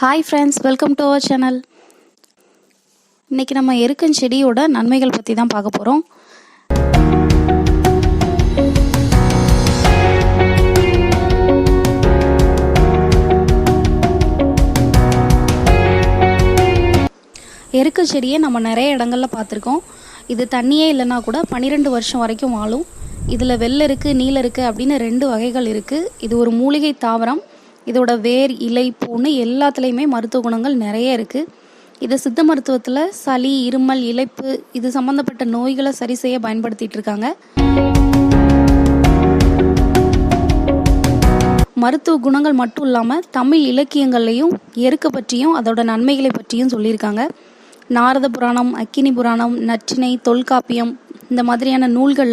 Hi friends welcome to our channel இன்றைக்கி நம்ம எருக்கஞ்செடியோட நன்மைகள் பற்றி தான் பார்க்க போகிறோம் எருக்க செடியை நம்ம நிறைய இடங்களில் பார்த்துருக்கோம். இது தண்ணியே இல்லைன்னா கூட பன்னிரெண்டு வருஷம் வரைக்கும் வாழும். இதில் வெள்ளை இருக்குது நீல இருக்குது அப்படின்னு ரெண்டு வகைகள் இருக்குது இது ஒரு மூலிகை தாவரம். இதோட வேர் இலை பூன்னு எல்லாத்துலேயுமே மருத்துவ குணங்கள் நிறைய இருக்குது இது சித்த மருத்துவத்தில் சளி இருமல் இழைப்பு இது சம்மந்தப்பட்ட நோய்களை சரி செய்ய பயன்படுத்திட்டு இருக்காங்க. மருத்துவ குணங்கள் மட்டும் இல்லாமல் தமிழ் இலக்கியங்கள்லையும் எருக்க பற்றியும் அதோட நன்மைகளை பற்றியும் சொல்லியிருக்காங்க. நாரத புராணம் அக்கினி புராணம் நற்றினை தொல்காப்பியம் இந்த மாதிரியான நூல்கள்